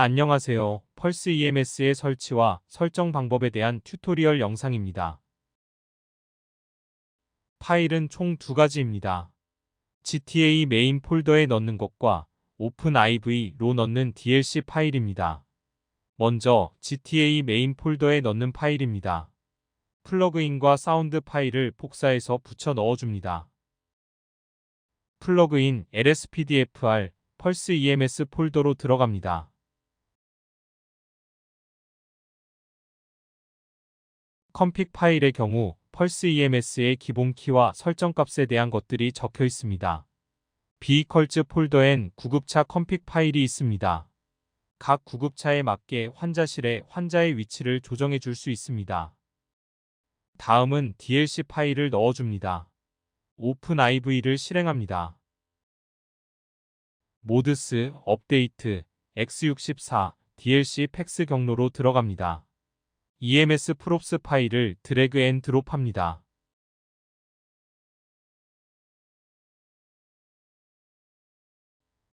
안녕하세요. 펄스 EMS의 설치와 설정 방법에 대한 튜토리얼 영상입니다. 파일은 총 두 가지입니다. GTA 메인 폴더에 넣는 것과 OpenIV로 넣는 DLC 파일입니다. 먼저 GTA 메인 폴더에 넣는 파일입니다. 플러그인과 사운드 파일을 복사해서 붙여 넣어줍니다. 플러그인 lspdfr 펄스 EMS 폴더로 들어갑니다. 컴픽 파일의 경우 펄스 EMS의 기본 키와 설정값에 대한 것들이 적혀 있습니다. 비컬즈 폴더엔 구급차 컴픽 파일이 있습니다. 각 구급차에 맞게 환자실에 환자의 위치를 조정해 줄 수 있습니다. 다음은 DLC 파일을 넣어줍니다. 오픈IV를 실행합니다. 모드스, 업데이트, X64, DLC 팩스 경로로 들어갑니다. EMS 프롭스 파일을 드래그 앤 드롭합니다.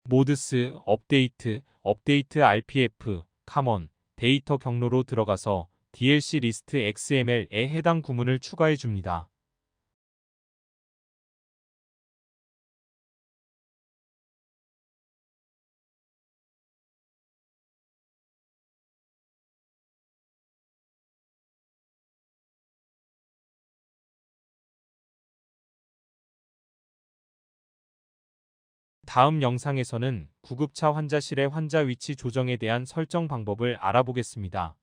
모드스, 업데이트, 업데이트 RPF, 카먼, 데이터 경로로 들어가서 DLC 리스트 XML에 해당 구문을 추가해 줍니다. 다음 영상에서는 구급차 환자실의 환자 위치 조정에 대한 설정 방법을 알아보겠습니다.